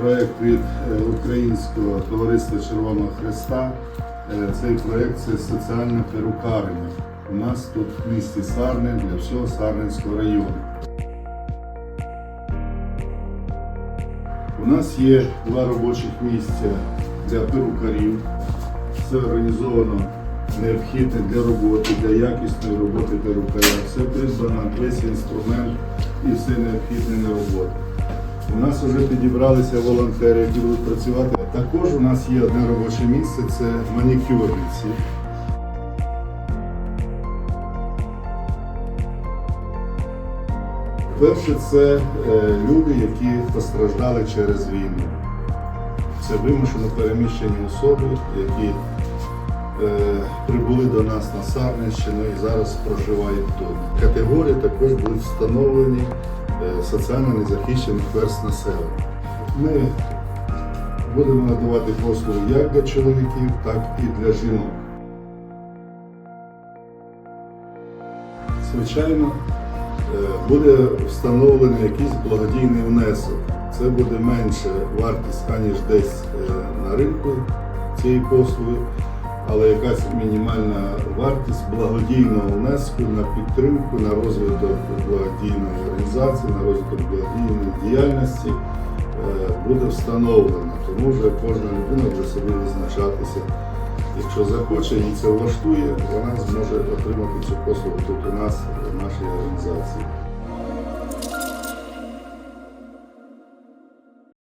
проєкт від е, Українського товариства Червоного Христа. Е, Цей проєкт це соціальна перукарня. У нас тут в місті Сарни для всього Сарненського району. У нас є два робочих місця для перукарів. Все організовано необхідне для роботи, для якісної роботи перукаря. Все придбано, весь інструмент і все необхідне для роботи. У нас вже підібралися волонтери, які будуть працювати. Також у нас є одне робоче місце це манікюрниці. Перше, це е, люди, які постраждали через війну. Це вимушено переміщені особи, які е, прибули до нас на Сарненщину і зараз проживають тут. Категорії також будуть встановлені соціально незахищених верст населення. Ми будемо надавати послуги як для чоловіків, так і для жінок. Звичайно, е, буде встановлений якийсь благодійний внесок. Це буде менше вартість, аніж десь е, на ринку цієї послуги, але якась мінімальна вартість благодійного внеску на підтримку, на розвиток благодійної організації, на розвиток благодійної діяльності е, буде встановлено. Тому вже кожна людина вже собі визначатися. Якщо захоче, і це влаштує, вона зможе отримати цю послугу тут у нас, в нашій організації.